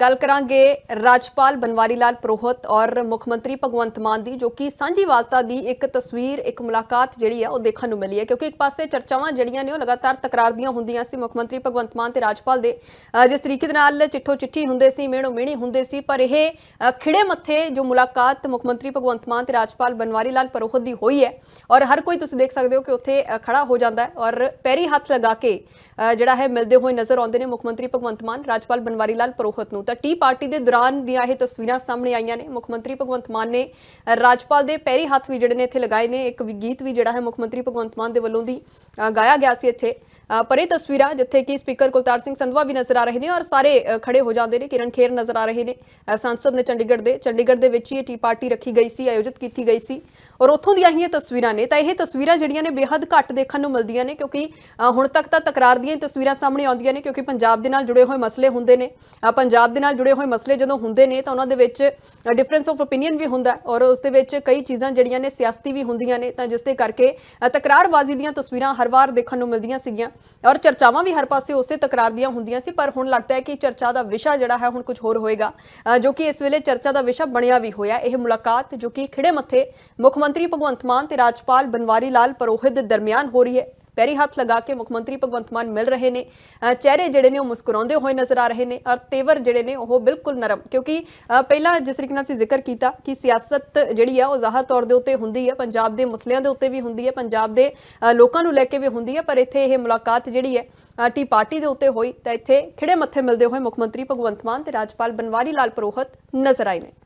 ਗੱਲ ਕਰਾਂਗੇ ਰਾਜਪਾਲ ਬਨਵਾਰੀ ਲਾਲ ਪ੍ਰੋਹਤ ਔਰ ਮੁੱਖ ਮੰਤਰੀ ਭਗਵੰਤ ਮਾਨ ਦੀ ਜੋ ਕਿ ਸਾਂਝੀ ਵਾਲਤਾ ਦੀ ਇੱਕ ਤਸਵੀਰ ਇੱਕ ਮੁਲਾਕਾਤ ਜਿਹੜੀ ਆ ਉਹ ਦੇਖਣ ਨੂੰ ਮਿਲੀ ਹੈ। ਕਿਉਂਕਿ ਇੱਕ ਪਾਸੇ ਚਰਚਾਵਾਂ ਜਿਹੜੀਆਂ ਨੇ ਉਹ ਲਗਾਤਾਰ ਤਕਰਾਰ ਦੀਆਂ ਹੁੰਦੀਆਂ ਸੀ ਮੁੱਖ ਮੰਤਰੀ ਭਗਵੰਤ ਮਾਨ ਤੇ ਰਾਜਪਾਲ ਦੇ। ਜਿਸ ਤਰੀਕੇ ਦੇ ਨਾਲ ਚਿੱਠੋ ਚਿੱਠੀ ਹੁੰਦੇ ਸੀ ਮੇਣੋ ਮੇਣੀ ਹੁੰਦੇ ਸੀ ਪਰ ਇਹ ਖਿੜੇ ਮੱਥੇ ਜੋ ਮੁਲਾਕਾਤ ਮੁੱਖ ਮੰਤਰੀ ਭਗਵੰਤ ਮਾਨ ਤੇ ਰਾਜਪਾਲ ਬਨਵਾਰੀ ਲਾਲ ਪ੍ਰੋਹਤ ਦੀ ਹੋਈ ਹੈ ਔਰ ਹਰ ਕੋਈ ਤੁਸੀਂ ਦੇਖ ਸਕਦੇ ਹੋ ਕਿ ਉੱਥੇ ਅ, ਖੜਾ ਹੋ ਜਾਂਦਾ ਹੈ ਔਰ ਪੈਰੀ ਹੱਥ ਲਗਾ ਕੇ ਜਿਹੜਾ ਹੈ ਮਿਲਦੇ ਹੋਏ ਨਜ਼ਰ ਆਉਂਦੇ ਨੇ ਮੁੱਖ ਮੰਤਰੀ ਭਗਵੰਤ ਮਾਨ ਰਾਜਪਾਲ ਬਨਵਾਰੀ ਲਾਲ ਪ੍ਰੋਹਤ ਨੂੰ। ਤਾਂ ਟੀ ਪਾਰਟੀ ਦੇ ਦੌਰਾਨ ਦੀਆਂ ਇਹ ਤਸਵੀਰਾਂ ਸਾਹਮਣੇ ਆਈਆਂ ਨੇ। ਮੁੱਖ ਮੰਤਰੀ ਭਗਵੰਤ ਮਾਨ ਨੇ ਰਾਜਪਾਲ ਦੇ ਪੈਰੀ ਹੱਥ ਵੀ ਜਿਹੜੇ ਨੇ ਇੱਥੇ ਲਗਾਏ ਨੇ। ਇੱਕ ਵੀ ਗੀਤ ਵੀ ਜਿਹੜਾ ਹੈ ਮੁੱਖ ਮੰਤਰੀ ਭਗਵੰਤ ਮਾਨ ਦੇ ਵੱਲੋਂ ਦੀ ਗਾਇਆ ਗਿਆ ਸੀ ਇੱਥੇ। ਪਰ ਇਹ ਤਸਵੀਰਾਂ ਜਿੱਥੇ ਕਿ ਸਪੀਕਰ ਕੁਲਤਾਰ ਸਿੰਘ ਸੰਧਵਾ ਵੀ ਨਜ਼ਰ ਆ ਰਹੇ ਨੇ ਔਰ ਸਾਰੇ ਅ, ਖੜੇ ਹੋ ਜਾਂਦੇ ਨੇ। ਕਿਰਨ ਖੇਰ ਨਜ਼ਰ ਆ ਰਹੇ ਨੇ। ਅ, ਸੰਸਦ ਨੇ ਚੰਡੀਗੜ੍ਹ ਦੇ ਚੰਡੀਗੜ੍ਹ ਦੇ ਵਿੱਚ ਹੀ ਇਹ ਟੀ ਪਾਰਟੀ ਰੱਖੀ ਗਈ ਸੀ ਆਯੋਜਿਤ ਕੀਤੀ ਗਈ ਸੀ। ਔਰ ਉੱਥੋਂ ਦੀਆਂ ਹੀ ਇਹ ਤਸਵੀਰਾਂ ਨੇ, ਤਾਂ ਇਹ ਤਸਵੀਰਾਂ ਜਿਹੜੀਆਂ ਨੇ ਬੇहद ਘੱਟ ਦੇਖਣ ਨੂੰ ਮਿਲਦੀਆਂ ਨੇ ਕਿਉਂਕਿ ਹੁਣ ਤੱਕ ਤਾਂ ਤਕਰਾਰ ਦੀਆਂ ਹੀ ਤਸਵੀਰਾਂ ਸਾਹਮਣੇ ਆਉਂਦੀਆਂ ਨੇ ਕਿਉਂਕਿ ਪੰਜਾਬ ਦੇ ਨਾਲ ਜੁੜੇ ਹੋਏ ਮਸਲੇ ਹੁੰਦੇ ਨੇ। ਪੰਜਾਬ ਦੇ ਨਾਲ ਜੁੜੇ ਹੋਏ ਮਸਲੇ ਜਦੋਂ ਹੁੰਦੇ ਨੇ ਤਾਂ ਉਹਨਾਂ ਦੇ ਵਿੱਚ ਡਿਫਰੈਂਸ ਆਫ ਓਪੀਨੀਅਨ ਵੀ ਹੁੰਦਾ ਔਰ ਉਸ ਦੇ ਵਿੱਚ ਕਈ ਚੀਜ਼ਾਂ ਜਿਹੜੀਆਂ ਨੇ ਸਿਆਸਤੀ ਵੀ ਹੁੰਦੀਆਂ ਨੇ ਤਾਂ ਜਿਸ ਦੇ ਕਰਕੇ ਤਕਰਾਰਬਾਜ਼ੀ ਦੀਆਂ ਤਸਵੀਰਾਂ ਹਰ ਵਾਰ ਦੇਖਣ ਨੂੰ ਮਿਲਦੀਆਂ ਸੀਗੀਆਂ ਔਰ ਚਰਚਾਵਾਂ ਵੀ ਹਰ ਪਾਸੇ ਉਸੇ ਤਕਰਾਰ ਦੀਆਂ ਹੁੰਦੀਆਂ ਸੀ, ਪਰ ਹੁਣ ਲੱਗਦਾ ਹੈ ਕਿ ਚਰਚਾ ਦਾ ਵਿਸ਼ਾ ਜਿਹੜਾ ਹੈ ਹੁਣ ਕੁਝ ਹੋਰ ਹੋਏਗਾ। ਜੋ ਕਿ ਇਸ ਵੇਲੇ ਚਰਚਾ ਦਾ ਵਿਸ਼ਾ ਬਣਿਆ ਵੀ ਹੋਇਆ, ਇਹ ਮੁਲਾਕਾਤ ਜੋ ਕਿ ਖਿੜੇ ਮੱਥੇ ਮੁੱਖ ਮੰਤਰੀ ਭਗਵੰਤ ਮਾਨ ਤੇ ਰਾਜਪਾਲ ਬਨਵਾਰੀ ਲਾਲ ਪਰੋਹਿਤ ਦੇ ਦਰਮਿਆਨ ਹੋ ਰਹੀ ਹੈ। ਪੈਰੀ ਹੱਥ ਲਗਾ ਕੇ ਮੁੱਖ ਮੰਤਰੀ ਭਗਵੰਤ ਮਾਨ ਮਿਲ ਰਹੇ ਨੇ। ਚਿਹਰੇ ਜਿਹੜੇ ਨੇ ਉਹ ਮੁਸਕਰਾਉਂਦੇ ਹੋਏ ਨਜ਼ਰ ਆ ਰਹੇ ਨੇ ਔਰ ਤੇਵਰ ਜਿਹੜੇ ਨੇ ਉਹ ਬਿਲਕੁਲ ਨਰਮ ਕਿਉਂਕਿ ਪਹਿਲਾਂ ਜਿਸ ਤਰੀਕੇ ਨਾਲ ਅਸੀਂ ਜ਼ਿਕਰ ਕੀਤਾ ਕਿ ਸਿਆਸਤ ਜਿਹੜੀ ਆ ਉਹ ਜ਼ਾਹਰ ਤੌਰ ਦੇ ਉੱਤੇ ਹੁੰਦੀ ਹੈ ਪੰਜਾਬ ਦੇ ਮਸਲਿਆਂ ਦੇ ਉੱਤੇ ਵੀ ਹੁੰਦੀ ਹੈ ਪੰਜਾਬ ਦੇ ਲੋਕਾਂ ਨੂੰ ਲੈ ਕੇ ਵੀ ਹੁੰਦੀ ਹੈ ਪਰ ਇੱਥੇ ਇਹ ਮੁਲਾਕਾਤ ਜਿਹੜੀ ਹੈ ਅ, ਟੀ ਪਾਰਟੀ ਦੇ ਉੱਤੇ ਹੋਈ ਤਾਂ ਇੱਥੇ ਖਿੜੇ ਮੱਥੇ ਮਿਲਦੇ ਹੋਏ ਮੁੱਖ ਮੰਤਰੀ ਭਗਵੰਤ ਮਾਨ ਤੇ ਰਾਜਪਾਲ ਬਨਵਾਰੀ ਲਾਲ ਪ੍ਰੋਹਤ ਨਜ਼ਰ ਆਏ ਨੇ।